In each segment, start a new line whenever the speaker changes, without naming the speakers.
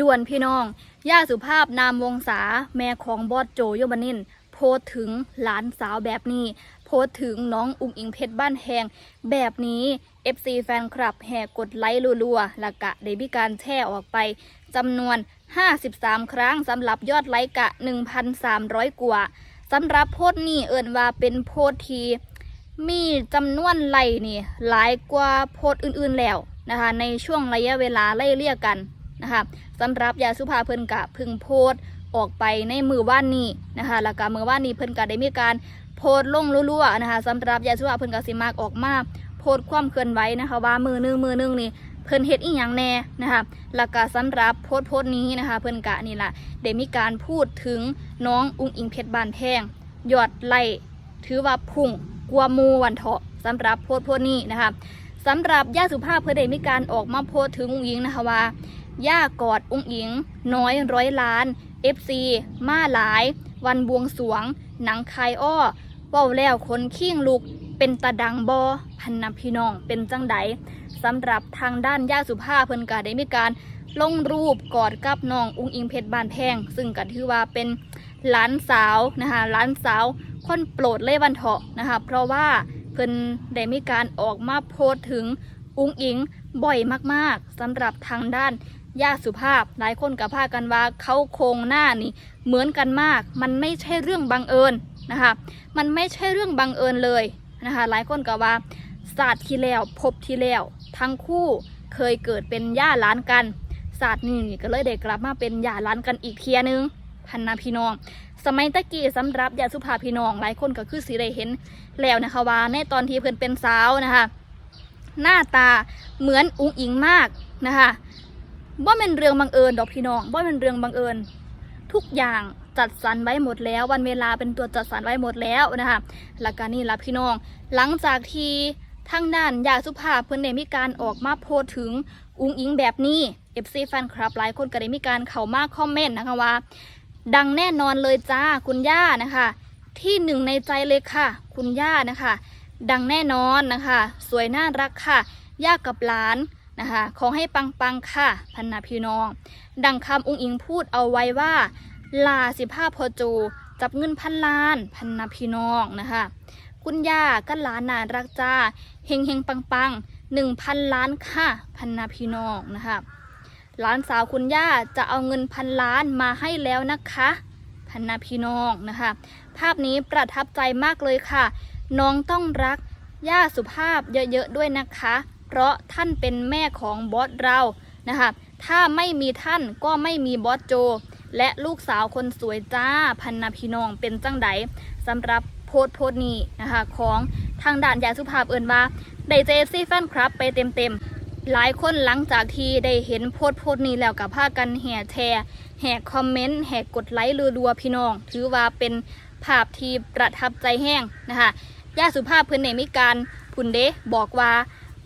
ด่วนพี่น้อง ย่าสุภาพนามวงศาแม่ของบอสโจโยบานิน โพสถึงหลานสาวแบบนี้ โพสถึงน้องอุ้งอิงเพชรบ้านแหงแบบนี้ FC แฟนคลับแห่กดไลค์รัวๆและกะได้มีการแชร์ออกไปจำนวน 53 ครั้งสำหรับยอดไลค์กะ 1,300 กว่าสำหรับโพสนี้เอิ่นว่าเป็นโพสทีมีจำนวนไลค์นี่หลายกว่าโพสอื่นๆแล้วนะคะในช่วงระยะเวลาไล่เลี่ยกัน นะคะสำหรับยาสุภาเพิ่นกะพึ่งโพสต์ออกไปในมือว่านนี้นะคะแล้วก็มือว่านนี้เพิ่นกะได้มีการโพสต์ลงรัวๆนะคะสำหรับยาสุภาเพิ่นกะสิมากออกมาโพสต์ความเคลื่อนไหวนะคะว่ามือนึงมือนึงนี่เพิ่นเฮ็ดอีหยังแน่นะคะแล้วก็สำหรับโพสโพสนี้นะคะ เพิ่นกะนี่ล่ะได้มีการพูดถึงน้องอุ้งอิงเพชรบานแพงยอดไล่ถือว่าพุ่งกว่าหมูวันเถาะสำหรับโพสโพสนี้นะคะสำหรับย่าสุภาพเพิ่นได้มีการออกมาโพสถึงอุ้งอิงนะคะว่า ย่ากอดองอิง น้อยร้อยล้าน FC มาหลาย วันบวงสวง หนังคายอ้อเว้าแล้วคนขิ้งลุก เป็นตาดังบอพันนำพี่น้องเป็นจังใดสำหรับทางด้านย่าสุภาพเพิ่นก็ได้มีการลงรูปกอดกับน้องอุ้งอิงเพชรบานแพง ซึ่งก็ถือว่าเป็นหลานสาวนะคะหลานสาวคนโปรดเลยวันเถาะนะคะเพราะว่าเพิ่นได้มีการออกมาโพสถึงอุ้งอิงบ่อยมากๆสำหรับทางด้าน ย่าสุภาพ หลายคนกับพากันว่าเขาโครงหน้านี่เหมือนกันมาก มันไม่ใช่เรื่องบังเอิญนะคะ มันไม่ใช่เรื่องบังเอิญเลยนะคะ หลายคนกับว่าศาสตร์ที่แล้วพบที่แล้ว ทั้งคู่เคยเกิดเป็นย่าล้านกันศาสตร์นี้ก็เลยได้กลับมาเป็นย่าล้านกันอีกเทียนึงพันนาพี่น้อง สมัยตะกี้สำหรับยาสุภาพี่น้องหลายคนก็คือสิได้เห็นแล้วนะคะว่าในตอนที่เพิ่นเป็นสาวนะคะ หน้าตาเหมือนอุ้งอิงมากนะคะ ว่าเป็นเรื่องบังเอิญดอกพี่น้องว่าเป็นเรื่องบังเอิญ ทุกอย่างจัดสรรไว้หมดแล้ว วันเวลาเป็นตัวจัดสรรไว้หมดแล้วนะคะหลักการนี่ละพี่น้อง หลังจากที่ทางด้านยาสุภาพเพิ่อนได้มีการออกมาโพสถึงอุ้งอิงแบบนี้ FC แฟนคลับหลายคนก็ได้มีการเข้ามาคอมเมนต์นะคะว่า ดังแน่นอนเลยจ้าคุณย่านะคะ ที่หนึ่งในใจเลยค่ะ คุณย่านะคะ ดังแน่นอนนะคะ สวยน่ารักค่ะย่ากับหลาน นะคะ ขอให้ปังปังๆค่ะ พันนาพี่น้อง ดังคำองค์อิงพูดเอาไว้ว่า ลาสิภาพอจู จับเงินพันล้าน พันนาพี่น้องนะคะ คุณย่าก็หลานนารักจ้าเฮงเฮงปังปังหนึ่งพันล้านค่ะ พันนาพี่น้องนะคะหลานสาวคุณย่าจะเอาเงินพันล้านมาให้แล้วนะคะ พันนาพี่น้องนะคะ ภาพนี้ประทับใจมากเลยค่ะ น้องต้องรักย่าสุภาพเยอะๆด้วยนะคะ เพราะท่านเป็นแม่ของบอสเรานะคะถ้าไม่มีท่านก็ไม่มีบอสโจ และลูกสาวคนสวยจ้าพันนาพี่น้องเป็นจังไดสำหรับโพสต์โพสต์นี้นะคะของทางด่านยาสุภาพเอินว่าได้เจซี่แฟนครับไปเต็มๆ หลายคนหลังจากที่ได้เห็นโพสต์โพสต์นี้แล้วกับพากันแห่แชร์แห่คอมเมนต์แห่กดไลค์รัวๆพี่น้อง ถือว่าเป็นภาพที่ประทับใจแห้งนะคะยาสุภาพเพื่อนเนมิการพุนเดบอกว่า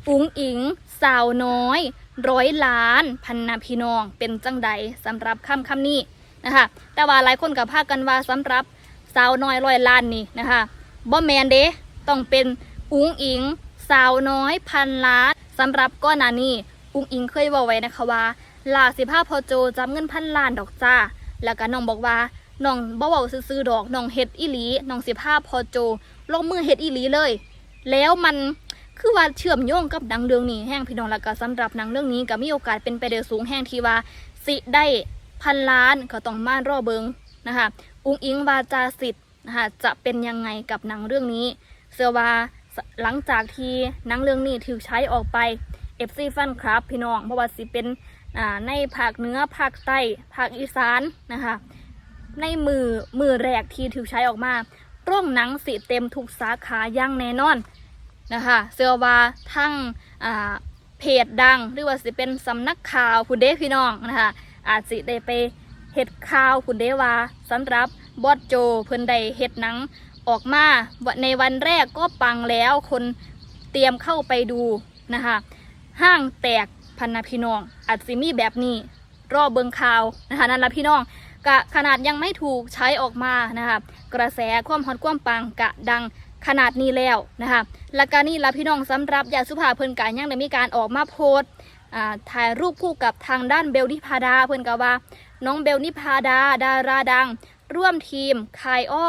อุ๋งอิง สาวน้อย ร้อยล้าน พันนาพี่น้อง เป็นจังใดสำหรับคำคำนี้นะคะ แต่ว่าหลายคนกับพาคกันว่าสำหรับสาวน้อยร้อยล้านนี่นะคะบ่แมนเด้ต้องเป็นอุ๋งอิง สาวน้อยพันล้านสำหรับก้อนนานี้อุ๋งอิงเคยบอกไว้นะคะว่าลาสิภาพอโจจำเงินพันล้านดอกจ้า แล้วก็น้องบอกว่าน้องบ่เว้าซื่อดอกน้องเฮ็ดอีหลีน้องสิภาพพอโจลงมือเฮ็ดอีหลีเลย แล้วมัน คือว่าเชื่อมโยงกับหนังเรื่องนี้แห้งพี่น้องแล้วก็สำหรับหนังเรื่องนี้ก็มีโอกาสเป็นไปได้สูงแห้งที่ว่าสิได้พันล้านก็ต้องมารอเบิงนะคะอุ้งอิงวาจาสิทธิ์นะคะจะเป็นยังไงกับหนังเรื่องนี้เชื่อว่าหลังจากที่หนังเรื่องนี้ถูกใช้ออกไป FC ฟันครับพี่น้องเพราะว่าสิเป็นอ่าในภาคเหนือภาคใต้ภาคอีสานนะคะในมือมือแรกที่ถูกใช้ออกมาโร่องหนังสิเต็มทุกสาขาย่างแน่นอน นะคะเสื้อว่าทั้งเพจดังหรือว่าสิเป็นสำนักข่าวคุณเด้พี่น้องนะคะอาจสิได้ไปเฮ็ดข่าวคุณเด้ว่าสำหรับบอสโจเพิ่นได้เฮ็ดหนังออกมาในวันแรกก็ปังแล้วคนเตรียมเข้าไปดูนะคะห้างแตกพันนาพี่น้องอาจสิมีแบบนี้รอบเบิงข่าวนะคะนั่นละพี่น้องกะขนาดยังไม่ถูกใช้ออกมานะคะกระแสความฮอตความปังกะดัง ขนาดนี้แล้วนะคะและกานี่ละพี่น้องสำหรับยาสุภาเพิ่นกายังได้มีการออกมาโพสต์ถ่ายรูปคู่กับทางด้านเบลนิพาดาเพื่อนก็ว่า น้องเบลนิพาดา ดาราดัง ร่วมทีมคายอ้อ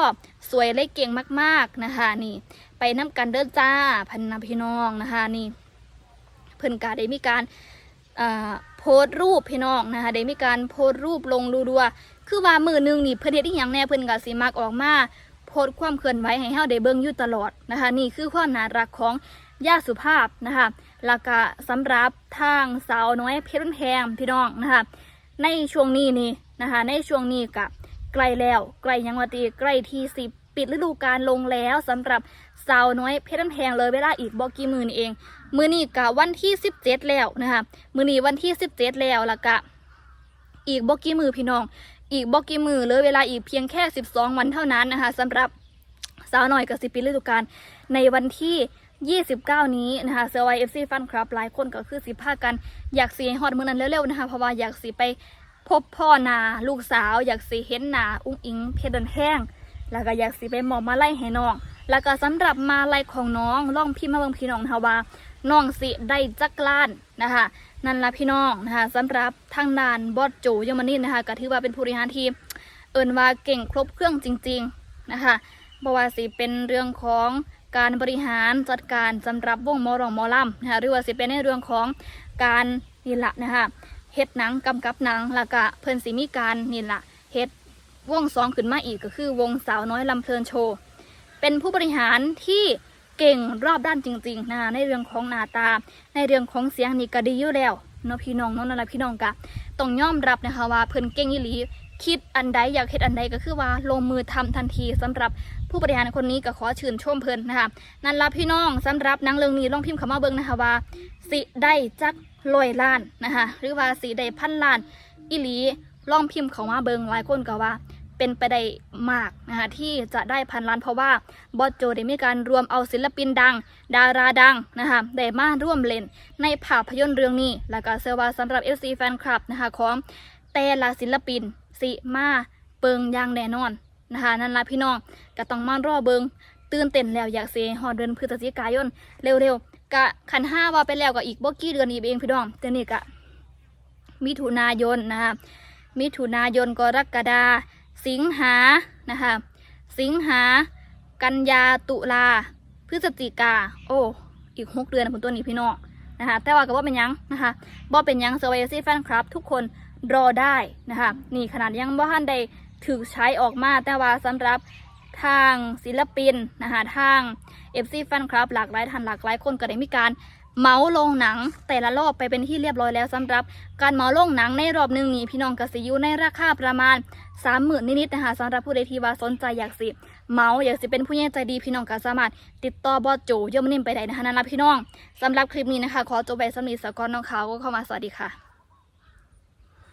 สวยและเก่งมากๆนะคะนี่ ไปน้ำกันเดินจ้าพันนาพี่น้องนะคะนี่ เพื่อนกาได้มีการโพสต์รูปพี่น้องนะคะได้มีการโพสต์รูปลงดูดัวๆคือว่ามือหนึงนี่เพื่อนเฮ็ดอีหยังแน่เพื่อนกาสิมักออกมา พสต์ความเคลื่อนไหวให้เฮาได้เบิ่งอยู่ตลอดนะคะ นี่คือความน่ารักของย่าสุภาพนะคะแล้วก็สำหรับทางสาวน้อยเพชรบ้านแพงพี่น้องนะคะ ในช่วงนี้นี่นะคะ ในช่วงนี้กับใกล้แล้วใกล้ยังว่าตีใกล้ที่สิปิดฤดูกาลลงแล้วสำหรับสาวน้อยเพชรบ้านแพงเลยเวลาอีกบอกกี่มือนี่เอง มือนี้กะวันที่สิบเจ็ดแล้วนะคะมือนี้วันที่สิบเจ็ดแล้วล้วกะอีกบอกกี่มือพี่น้อง อีกบอกกี่มือเลยเวลาอีกเพียงแค่ 12 วันเท่านั้นนะคะสำหรับสาวหน่อยกับสิปิดฤดูกาลในวันที่ 29 นี้นะคะเซอร์ไวเอฟซีฟันครับหลายคนก็คือสิพากันอยากสีฮอดมือนั้นเร็วๆนะคะเพราะว่าอยากสีไปพบพ่อนาลูกสาว อยากสีเห็นหนาอุ้งอิงเพชรดอนแห้งแล้วก็อยากสีไปหมอบมาไล่ให้น้อง แล้วก็สำหรับมาไล่ของน้องล่องพี่มาเบิ่งพี่น้องนะคะว่า น้องสิได้จักล้านนะคะนั่นละพี่น้องนะคะสำหรับทางด้านบอสโจยมานินนะคะก็ถือว่าเป็นผู้บริหารทีมเอินว่าเก่งครบเครื่องจริง ๆนะคะบว่าสิเป็นเรื่องของการบริหารจัดการสำหรับวงมอรองมอลำนะคะหรือว่าสิเป็นในเรื่องของการนี่ละนะคะเฮ็ดหนังกำกับหนังแล้วก็เพิ่นสิมีการนี่ละเฮ็ดวงสองขึ้นมาอีกก็คือวงสาวน้อยลำเพลินโชว์เป็นผู้บริหารที่ เก่งรอบด้านจริง ๆนะคะในเรื่องของหน้าตา ในเรื่องของเสียงนี่ก็ดีอยู่แล้วเนาะพี่น้องเนาะนั่นแหละพี่น้องกะต้องยอมรับนะคะว่าเพิ่นเก่งอีหลีคิดอันใดอยากเฮ็ดอันใดก็คือว่าลงมือทำทันทีสำหรับผู้บริหารคนนี้ก็ขอชื่นชมเพิ่นนะคะนั่นละพี่น้องสำหรับนังเรื่องนี้ลองพิมพ์คำว่าเบิ่งนะคะว่า สิได้จักร้อยล้านนะคะหรือว่าสิได้พันล้านอีหลีลองพิมพ์เข้ามาเบิ่งหลายคนก็ว่า เป็นไปได้มากนะคะที่จะได้พันล้านเพราะว่าบอสโจได้มีการรวมเอาศิลปินดัง ดาราดังนะคะได้มาร่วมเล่นในภาพยนตร์เรื่องนี้ แล้วก็เชื่อว่าสำหรับ FC แฟนคลับนะคะของแต่ละศิลปินสิมาเปิงอย่างแน่นอนนะคะนั่นละพี่น้องก็ต้องมารอเบิงตื่นเต้นแล้วอยากเสียหอดเดือนพฤศจิกายนเร็วๆกะขันห้าว่าไปแล้วก็อีกบกี่เดือนอีกเองพี่น้องแต่นี่กะมิถุนายนนะคะมิถุนายนกรกฎาคม สิงหานะคะ สิงหา กันยาตุลา พฤศจิกา โอ้ อีกหกเดือนนะคุณตัวนี้พี่น้องนะคะ แต่ว่าก็บ่เป็นยังนะคะบ่เป็นยังเซอร์ไวซี่แฟนคลับ ทุกคนรอได้นะคะ นี่ขนาดยังบ่ทันได้ถูกใช้ออกมา แต่ว่าสำหรับทางศิลปินนะคะทาง FC แฟนคลับ หลากหลายท่านหลากหลายคนก็ได้มีการ เมาลงหนัง แต่ละรอบไปเป็นที่เรียบร้อยแล้วสำหรับ การเมาลงหนังในรอบหนึ่งนี้พี่น้องกสิยูในราคาประมาณสามหมื่นนิดๆนะคะสำหรับผู้ใดที่ว่าสนใจอยากสิเมาอยากสิเป็นผู้ใหญ่ใจดีพี่น้องก็สามารถติดต่อบอสโจเยอมนิ่มไปได้นะคะนั่นละพี่น้องสำหรับคลิปนี้นะคะ ขอจบไปสำหรับสกอนน้องเขาก็เข้ามาสวัสดีค่ะ